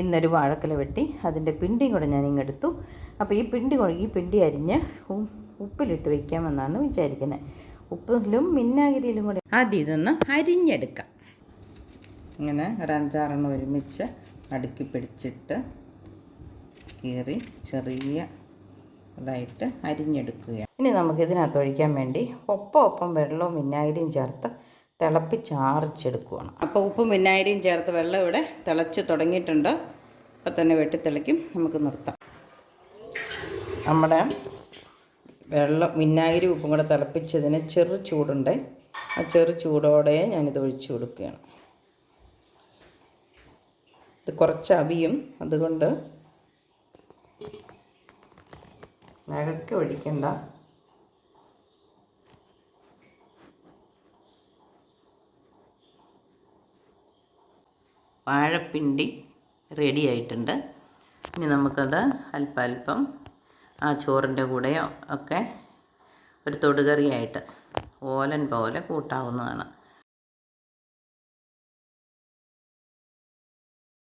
ഇന്നൊരു വാഴക്കല വെട്ടി അതിന്റെ പിണ്ടിയും കൂടെ ഞാൻ ഇങ്ങെടുത്തു അപ്പോൾ ഈ പിണ്ടി ഈ പിണ്ടി അരിഞ്ഞ് ഉപ്പിലിട്ട് വയ്ക്കാമെന്നാണ് വിചാരിക്കുന്നത് ഉപ്പിലും മിന്നാഗിരിയിലും കൂടെ ആദ്യം ഇതൊന്ന് അരിഞ്ഞെടുക്കാം. ഇങ്ങനെ ഒരു ഒരുമിച്ച് അടുക്കി പിടിച്ചിട്ട് കീറി ചെറിയ ഇതായിട്ട് അരിഞ്ഞെടുക്കുകയാണ്. ഇനി നമുക്ക് ഇതിനകത്ത് ഒഴിക്കാൻ വേണ്ടി ഒപ്പം ഒപ്പം വെള്ളവും വിനാഗിരിയും ചേർത്ത് തിളപ്പിച്ചാറിച്ചെടുക്കുകയാണ് അപ്പോൾ ഉപ്പും വിനാഗിരിയും ചേർത്ത് വെള്ളം ഇവിടെ തിളച്ച് തുടങ്ങിയിട്ടുണ്ട്. അപ്പോൾ തന്നെ വെട്ടി തിളയ്ക്കും. നമുക്ക് നിർത്താം. നമ്മുടെ വെള്ളം വിനാഗിരി ഉപ്പും കൂടെ തിളപ്പിച്ചതിന് ചെറു ചൂടുണ്ട്. ആ ചെറു ചൂടോടെ ഞാനിത് ഒഴിച്ചു കൊടുക്കുകയാണ്. ഇത് കുറച്ച് അവിയും അതുകൊണ്ട് നഴക്ക് ഒഴിക്കണ്ട. വാഴപ്പിണ്ടി റെഡി ആയിട്ടുണ്ട്. ഇനി നമുക്കത് അല്പം അല്പം ആ ചോറിന്റെ കൂടെയോ ഒക്കെ ഒരു തൊടുകറിയായിട്ട് ഓലൻ പോലെ കൂട്ടാവുന്നതാണ്.